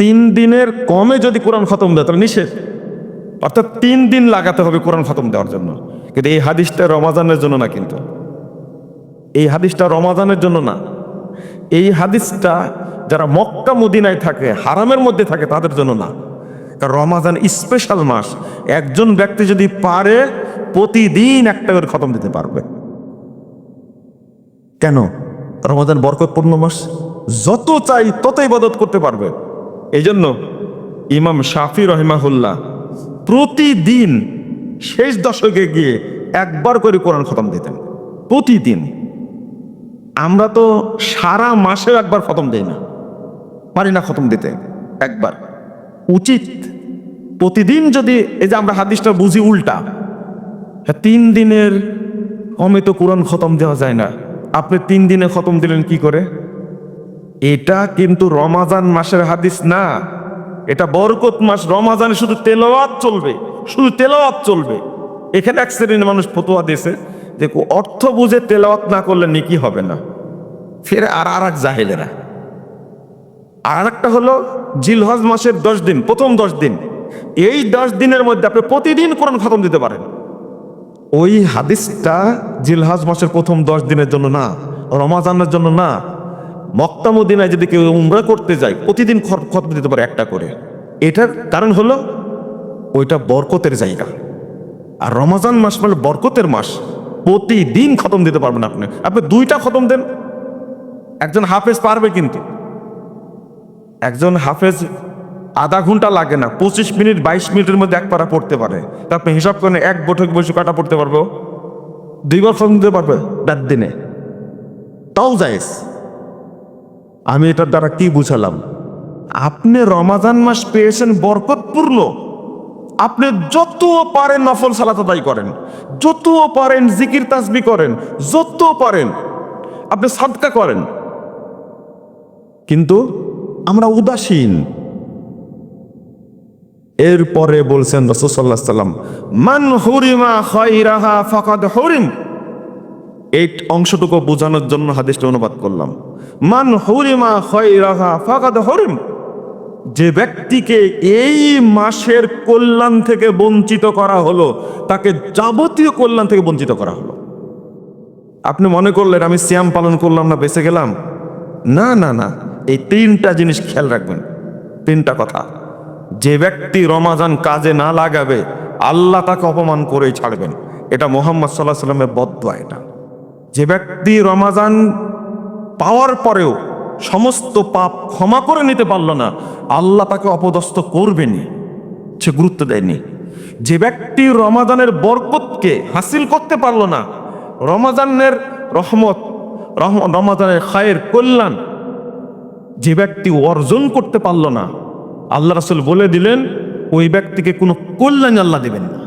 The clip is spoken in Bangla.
তিন দিনের কমে যদি কোরআন খতম দেয়, তাহলে নিষেধ। অর্থাৎ তিন দিন লাগাতে হবে কোরআন খতম দেওয়ার জন্য। কিন্তু এই হাদিসটা রমাজানের জন্য না কিন্তু। এই হাদিসটা রমাজানের জন্য না। এই হাদিসটা যারা মক্কা মদিনায় থাকে, হারামের মধ্যে থাকে, তাদের জন্য না। কারণ রমাজান স্পেশাল মাস। একজন ব্যক্তি যদি পারে, প্রতিদিন একটা করে খতম দিতে পারবে। কেন? রমাজান বরকতপূর্ণ মাস। যত চাই তত ইবাদত করতে পারবে। এই জন্য ইমাম শাফি রহিমাহুল্লাহ প্রতিদিন শেষ দশকে গিয়ে একবার করে কোরআন খতম দিতেন প্রতিদিন। আমরা তো সারা মাসেও একবার খতম দেই না পারি না খতম দিতে একবার। উচিত। প্রতিদিন যদি এই যে আমরা হাদিসটা বুঝি উল্টা হ্যাঁ, তিন দিনের কমে তো কোরআন খতম দেওয়া যায় না। আপনি তিন দিনে খতম দিলেন কি করে? এটা কিন্তু রমাজান মাসের হাদিস না। এটা বরকত মাস, রমাজানে শুধু তেলাওয়াত চলবে, শুধু তেলাওয়াত চলবে। এখানে এক শ্রেণির মানুষ ফতোয়া দিয়েছে যে অর্থ বুঝে তেলাওয়াত না করলে নেকি হবে না। ফের আর আর এক জাহেলেরা। আর একটা হলো জিলহজ মাসের দশ দিন, প্রথম দশ দিন। এই দশ দিনের মধ্যে আপনি প্রতিদিন কোরআন খতম দিতে পারেন। ওই হাদিসটা জিলহাজ মাসের প্রথম দশ দিনের জন্য না, রমাজানের জন্য না মক্কা মদিনায় যদি কেউ উমরা করতে যায়, প্রতিদিন খতম দিতে পারে একটা করে। এটার কারণ হলো, ওইটা বরকতের জায়গা। আর রমাজান মাস মানে বরকতের মাস। প্রতিদিন খতম দিতে পারবেন আপনি। আপনি দুইটা খতম দেন, একজন হাফেজ পারবে কিন্তু। একজন হাফেজ আধা ঘণ্টা লাগে না, পঁচিশ মিনিট, বাইশ মিনিটের মধ্যে এক পারা পড়তে পারে। তা আপনি হিসাব করেন, এক বৈঠক বসে কাটা পড়তে পারবে? দুইবার খতম দিতে পারবে দিনে। তাও যাইস আমি এটার দ্বারা কি বুঝালাম? আপনি রমাজান মাস পেয়েছেন বরকতপূর্ণ আপনি যত পারেন নফল সালাত আদায় করেন যত পারেন জিকির, তাসবি করেন যত পারেন আপনি সাদকা করেন। কিন্তু আমরা উদাসীন। এরপরে বলছেন রসুল্লাহ সাল্লাম মান হুরিমা হরিম। এই অংশটুকু বোঝানোর জন্য হাদিসটা অনুবাদ করলাম। মান হুরিমা খৈরাহা ফকাদ হরিম। যে ব্যক্তিকে এই মাসের কল্যাণ থেকে বঞ্চিত করা হলো, তাকে যাবতীয় কল্যাণ থেকে বঞ্চিত করা হলো। আপনি মনে করলেন, আমি শ্যাম পালন করলাম না, বেঁচে গেলাম? না না না, এই তিনটা জিনিস খেয়াল রাখবেন। তিনটা কথা। যে ব্যক্তি রমাজান কাজে না লাগাবে, আল্লাহ তাকে অপমান করেই ছাড়বেন। এটা মোহাম্মদ সাল্লাহ সাল্লামের বদ্ধ এটা। যে ব্যক্তি রমাজান পাওয়ার পরেও সমস্ত পাপ ক্ষমা করে নিতে পারল না, আল্লাহ তাকে অপদস্থ করবেনি সে গুরুত্ব দেয়নি। যে ব্যক্তি রমাজানের বরকতকে হাসিল করতে পারল না, রমাজানের রহমত রহম- রমাজানের খায়ের কল্যাণ যে ব্যক্তি অর্জন করতে পারল না, আল্লাহ রাসুল বলে দিলেন, ওই ব্যক্তিকে কোনো কল্যাণ আল্লাহ দেবেন না।